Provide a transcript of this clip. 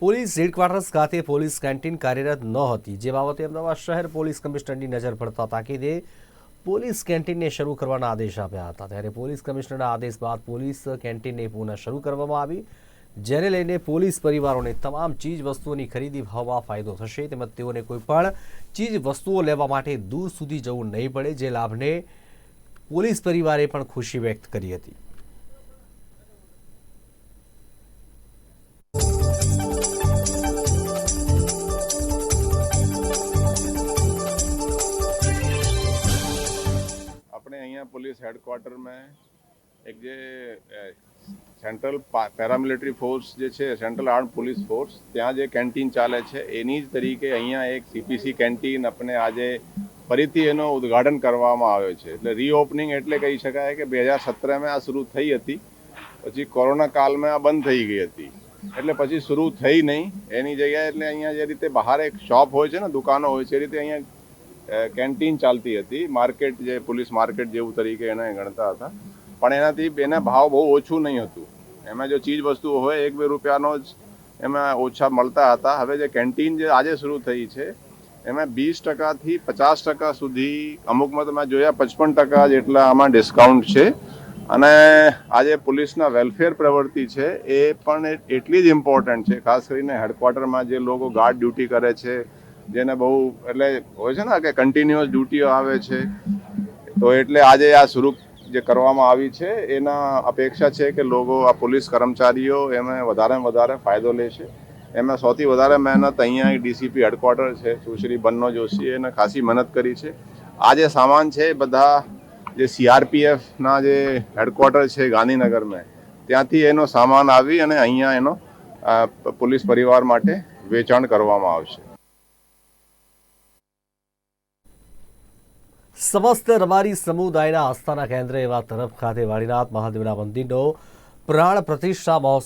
Police headquarters ખાતે police canteen કાર્યરત ન હતી. જે બાબતે અમદાવાદ શહેર પોલીસ કમિશનરની નજર પડતા તાકીદે પોલીસ કેન્ટીનને શરૂ કરવાના આદેશ આપ્યા હતા. ત્યારે પોલીસ કમિશનરના આદેશ બાદ પોલીસ કેન્ટીનને પુનઃ શરૂ કરવામાં આવી, જેને લઈને પોલીસ પરિવારોને તમામ ચીજ વસ્તુઓની ખરીદી ભાવમાં ફાયદો થશે તેમજ તેઓને કોઈ પણ ચીજ વસ્તુઓ લેવા માટે દૂર સુધી જવું નહીં પડે, જે લાભને પોલીસ પરિવારે પણ ખુશી વ્યક્ત કરી હતી. આપણે અહીંયા પોલીસ હેડક્વાર્ટરમાં એક જે સેન્ટ્રલ પેરામિલિટરી ફોર્સ જે છે, સેન્ટ્રલ આર્મ પોલીસ ફોર્સ, ત્યાં જે કેન્ટીન ચાલે છે, એની જ તરીકે અહીંયા એક સીપીસી કેન્ટીન આપણે આજે ફરીથી એનો ઉદ્ઘાટન કરવામાં આવ્યો છે. એટલે રીઓપનિંગ એટલે કહી શકાય કે બે હજાર સત્રમાં આ શરૂ થઈ હતી, પછી કોરોના કાલમાં આ બંધ થઈ ગઈ હતી. એટલે પછી શરૂ થઈ નહીં. એની જગ્યાએ એટલે અહીંયા જે રીતે બહાર એક શોપ હોય છે ને, દુકાનો હોય છે, એ રીતે અહીંયા કેન્ટીન ચાલતી હતી. માર્કેટ જે, પોલીસ માર્કેટ જેવું તરીકે એને ગણતા હતા. પણ એનાથી એના ભાવ બહુ ઓછું નહીં હતું. એમાં જો ચીજ વસ્તુઓ હોય, એક બે રૂપિયાનો જ એમાં ઓછા મળતા હતા. હવે જે કેન્ટીન જે આજે શરૂ થઈ છે, એમાં વીસ ટકાથી પચાસ ટકા સુધી, અમુકમાં તમે જોયા, પચપન ટકા જેટલા આમાં ડિસ્કાઉન્ટ છે. અને આજે પોલીસના વેલફેર પ્રવૃત્તિ છે, એ પણ એટલી જ ઇમ્પોર્ટન્ટ છે. ખાસ કરીને હેડક્વાર્ટરમાં જે લોકો ગાર્ડ ડ્યુટી કરે છે જેને બહુ, એટલે હોય છે ને કે કન્ટિન્યુઅસ ડ્યુટીઓ આવે છે. તો એટલે આજે આ સ્વરૂપ જે કરવામાં આવી છે, એના અપેક્ષા છે કે લોકો, આ પોલીસ કર્મચારીઓ એમાં વધારે વધારે ફાયદો લેશે. એમાં સૌથી વધારે મહેનત અહીંયા ડીસીપી હેડક્વાર્ટર છે, સુશ્રી બન્નો જોશી એને ખાસી મહેનત કરી છે. આ જે સામાન છે બધા જે સીઆરપીએફના જે હેડક્વાર્ટર છે ગાંધીનગરમાં, ત્યાંથી એનો સામાન આવી અને અહીંયા એનો પોલીસ પરિવાર માટે વેચાણ કરવામાં આવશે. સમસ્ત રબારી સમુદાયના આસ્થાના કેન્દ્ર એવા તરફ ખાતે વાડીનાથ મહાદેવના મંદિરનો પ્રાણ પ્રતિષ્ઠા મહોત્સવ